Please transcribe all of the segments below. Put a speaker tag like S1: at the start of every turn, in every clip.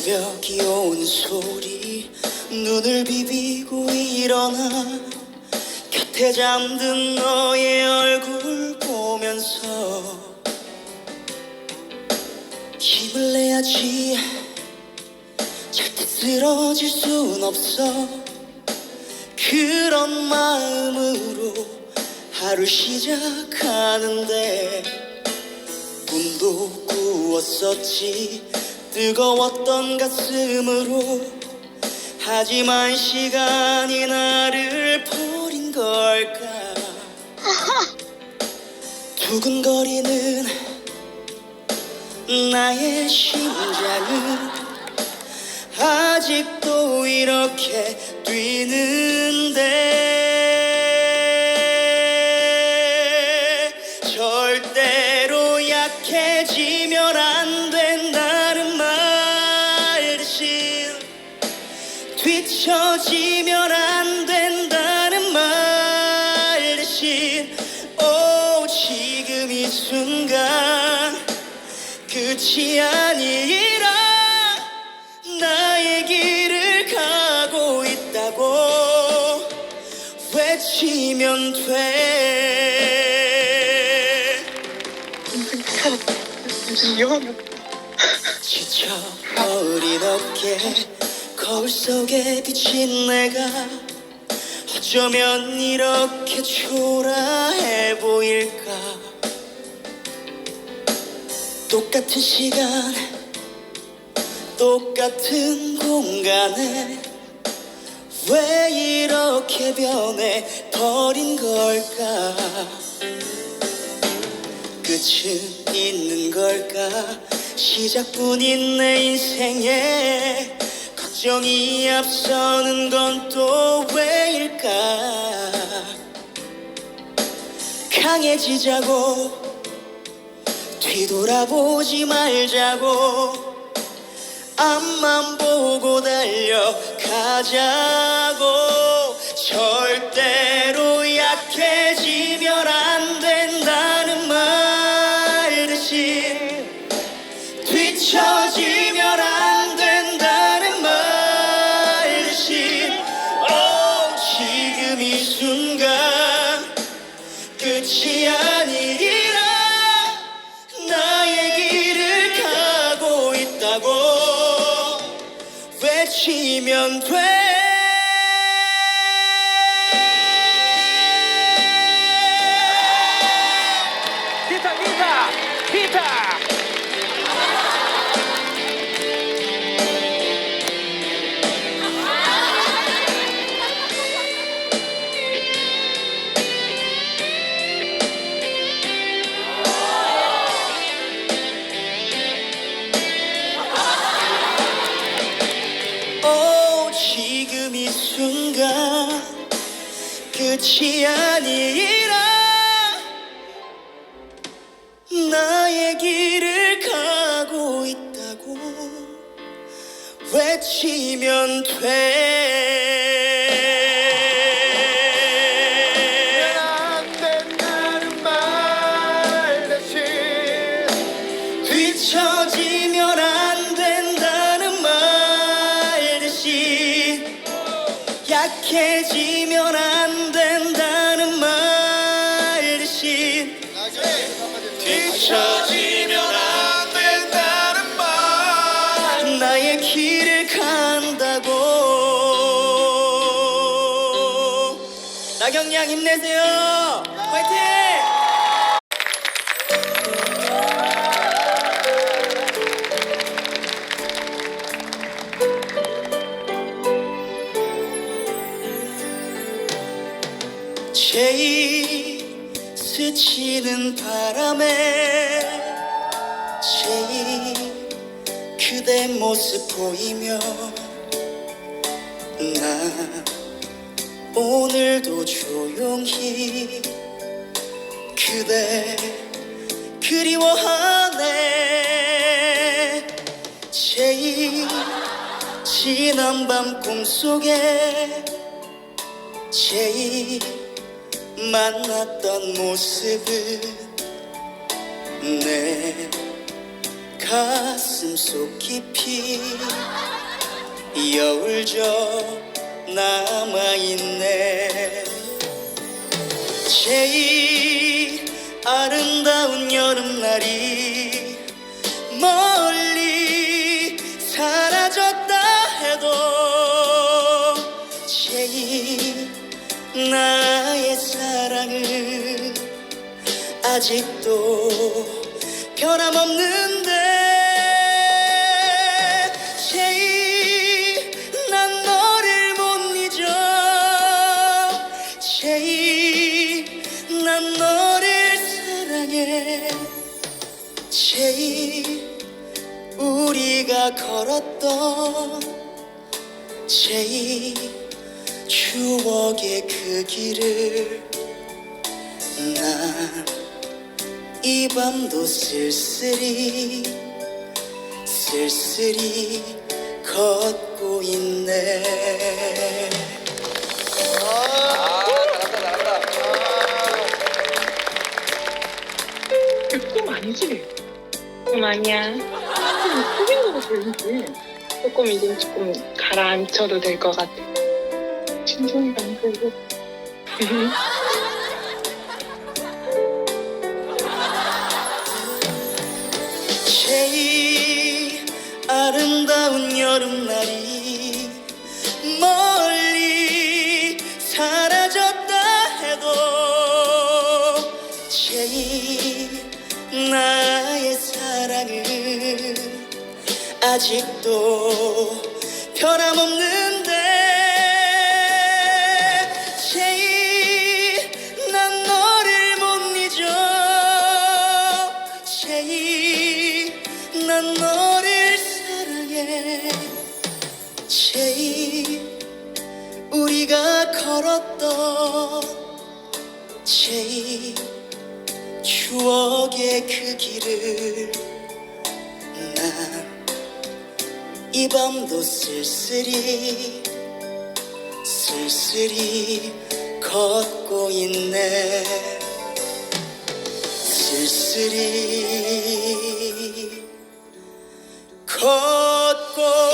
S1: 새벽이 오는 소리. 눈을 비비고 일어나 곁에 잠든 너의 얼굴 보면서 힘을 내야지. 절대 쓰러질 순 없어. 그런 마음으로 하루 시작하는데 꿈도 꾸었었지 뜨거웠던 가슴으로 하지만 시간이 나를 버린 걸까? 두근거리는 나의 심장은 아직도 이렇게 뛰는데 끝이 아니라 나의 길을 가고 있다고 외치면 돼. 지쳐 어린 어깨 거울 속에 비친 내가 어쩌면 이렇게 초라해 보일까 똑같은 시간 똑같은 공간에 왜 이렇게 변해 버린 걸까? 끝은 있는 걸까? 시작뿐인 내 인생에 걱정이 앞서는 건 또 왜일까? 강해지자고 뒤돌아보지 말자고. 앞만 보고 달려가자고 외치면 돼 끝이 아니라 나의 길을 가고 있다고 외치면 돼 나의 길을 간다고. 나경양 힘내세요. 화이팅! 제일 스치는 바람에 제일 그대 모습 보이며 나 오늘도 조용히 그대 그리워하네. 제일 지난 밤 꿈속에 제일 만났던 모습은 내 가슴 속 깊이 여울져 남아있네. 제일 아름다운 여름날이 멀리 사라졌다 해도 제일 나의 사랑은 아직도 변함없는 사랑해 제일 우리가 걸었던 제일 추억의 그 길을 난 이 밤도 쓸쓸히 쓸쓸히 걷고 있네
S2: 아니야. 꿈인 거 같아, 왠지. 조금 이제 조금 가라앉혀도 될 것 같아. 심성이가 안 보이고.
S1: 제일 아름다운 여름날이 아직도 변함없는데 제일 난 너를 못 잊어. 제일 난 너를 사랑해. 제일 우리가 걸었던 제일 추억의 그 길을 이 밤도 쓸쓸히 쓸쓸히 걷고 있네. 쓸쓸히 걷고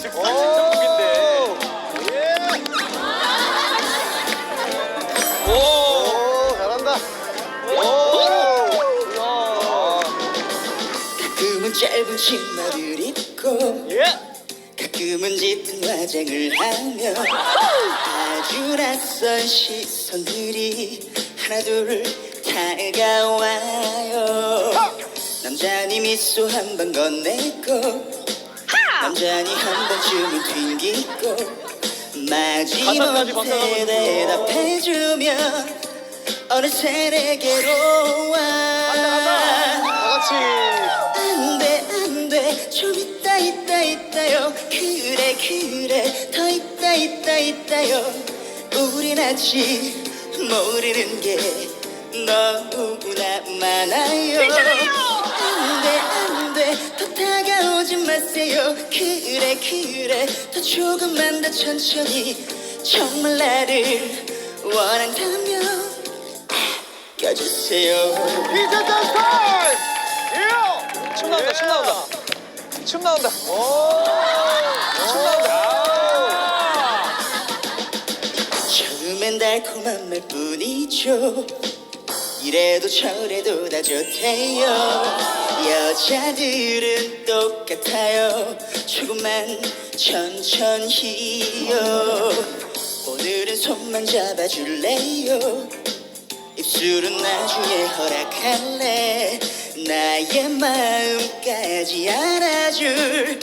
S3: 지금 무긴데 오
S4: 오, 잘한다. 오.
S1: 가끔은 짧은 치마를 입고
S3: 예.
S1: 가끔은 짙은 화장을 하며 아주 낯선 시선들이 하나둘 다가와요 남자니 미소 한 번 건네고 남자니 한 번쯤은 튕기고 마지못해. 대답해주면 어느새 내게로 와.
S4: 다 같이.
S1: 안돼 안돼. 좀 있다 있다 있다요. 그래 그래. 더 있다 있다 있다요. 우린 아직 모르는 게 너무나 많아요. 안돼 안돼 더 다가오지 마세요. 그래 그래. 더 조금만 더 천천히. 정말 나를 원한다면 껴주세요.
S4: 희재 댄스 타임. 예.
S3: 춤 나온다 춤 나온다. 춤 나온다. 춤 나온다.
S1: 처음엔 달콤한 말뿐이죠. 이래도 저래도 다 좋대요 여자들은 똑같아요. 조금만 천천히요. 오늘은 손만 잡아줄래요? 입술은 나중에 허락할래? 나의 마음까지 알아줄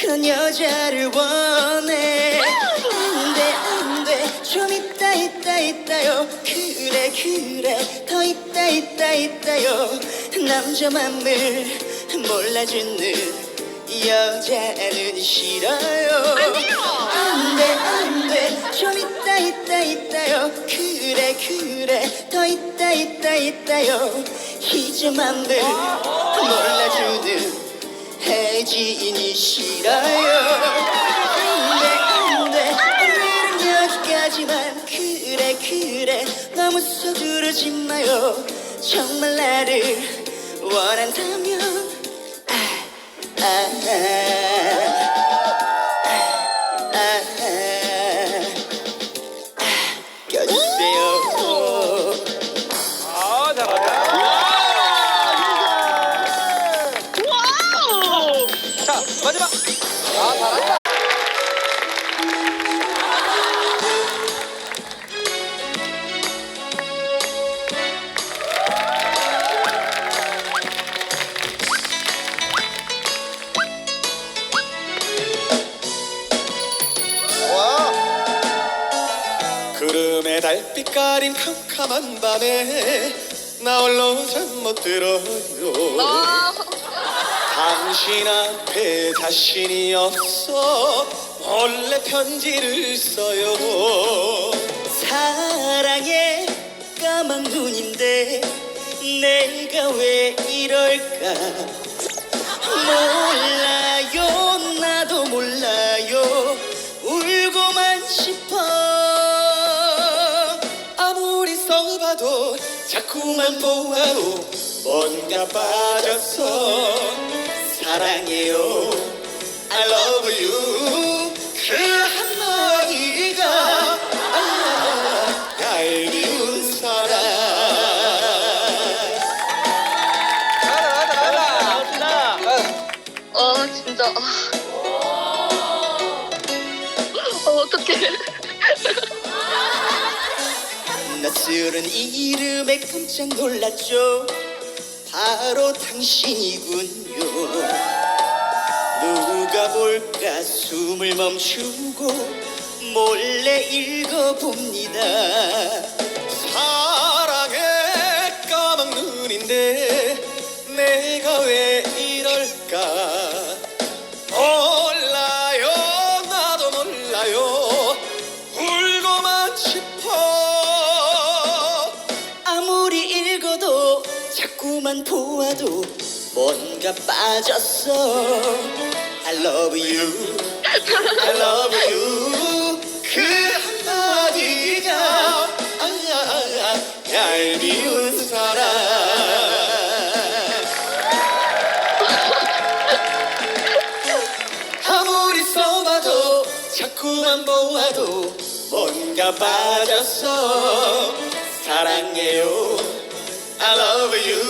S1: 그런 여자를 원해. 안돼 안돼. 좀 있다 있다 있다요. 그래 그래. 더 있다 있다 있다요 남자 맘을 몰라주는 여자는 싫어요. 안돼 안돼. 좀 있다 있다 있다요. 그래 그래. 더 있다 있다 있다요. 이제 맘을 몰라주는 해지인이 싫어요. 안돼 안돼. 오늘은 여기까지만. 그래 그래. 너무 서두르지 마요. 정말 나를 원한다면 아, 아, 아, 아,
S5: 달빛 가린 캄캄한 밤에 나 홀로 잠못 들어요. 당신 앞에 자신이 없어 몰래 편지를 써요.
S1: 사랑의 까만 눈인데 내가 왜 이럴까? 몰라
S5: 자꾸만 보아도 뭔가 빠졌어. 사랑해요. I love you
S1: 낯설은 이름에 깜짝 놀랐죠. 바로 당신이군요. 누가 볼까 숨을 멈추고 몰래 읽어봅니다.
S5: 사랑의 까만 눈인데 내가 왜 이럴까? 몰라요. 나도 몰라요
S1: 자꾸만 보아도 뭔가 빠졌어. I love you. I love you.
S5: 그 한마디가 아, 아, 얄미운 사랑 아무리 써봐도 자꾸만 보아도 뭔가 빠졌어. 사랑해요 I love you